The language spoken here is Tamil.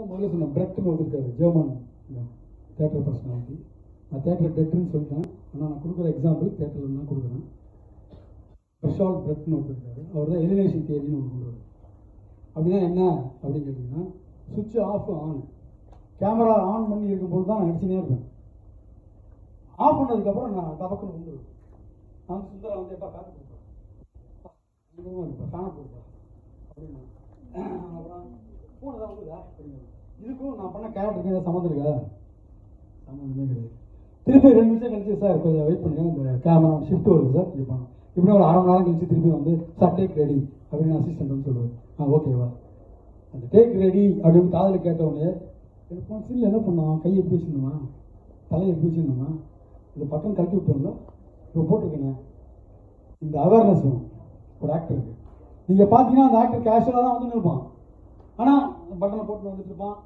தான் முதல்ல சொன்னேன். பிரெட்னு வந்திருக்காரு ஜெர்மன் தேட்டர் பர்சனாலிட்டி நான் தேட்டர் டெட்டுன்னு சொல்லிட்டேன். ஆனால் நான் கொடுக்குற எக்ஸாம்பிள் தேட்டரில் தான் கொடுக்குறேன். பிரஷால் பிரெட்னு ஒருத்தருக்காரு அவர் தான் எலினேஷன் தியரின்னு ஒன்று கொண்டு அப்படின்னா என்ன அப்படின்னு கேட்டிங்கன்னா சுவிட்ச் ஆஃப் ஆன் கேமரா ஆன் பண்ணி இருக்கும்போது தான் நான் நடிச்சுனே இருப்பேன். ஆஃப் பண்ணதுக்கப்புறம் நான் டபக்குன்னு வந்துடுவேன் நான் சுந்தரம் வந்து எப்பா காத்து கொடுப்பேன் இதுவும் ஃபேனை கொடுப்பா அப்படின்னு ஃபோன் இதுக்கும் நான் பண்ண கேரக்டருக்கு ஏதாவது சம்மந்தம் இருக்கா? சம்மந்தமே கிடையாது. திருப்பி ரெண்டு நிமிஷம் கழிச்சு சார் கொஞ்சம் வெயிட் பண்ணுங்க. இந்த கேமரா ஷிஃப்ட் வருது சார் இப்படி பண்ணணும். இப்படி ஒரு அரை மணி நேரம் கழிச்சு திருப்பி வந்து சார் டேக் ரெடி அப்படின்னு அசிஸ்டன்ட் வந்து சொல்லுவார். ஆ ஓகேவா அந்த டேக் ரெடி அப்படின்னு காதில் கேட்டவுடனே எனக்கு போன சீனில் என்ன பண்ணுவான்? கை எப்படி வச்சுருந்தோமா? தலையை எப்படி வச்சுருந்தோமா? இந்த பட்டன் கழட்டி விட்டோம்ல இப்போ போட்டிருக்கேங்க இந்த அவேர்னஸ் வேணும். ஒரு ஆக்டருக்கு நீங்கள் பார்த்தீங்கன்னா அந்த ஆக்டர் கேஷுவலாக தான் வந்து இருப்பான் ஆனால் பட்டனை போட்டு வந்துட்டு இருப்பான்.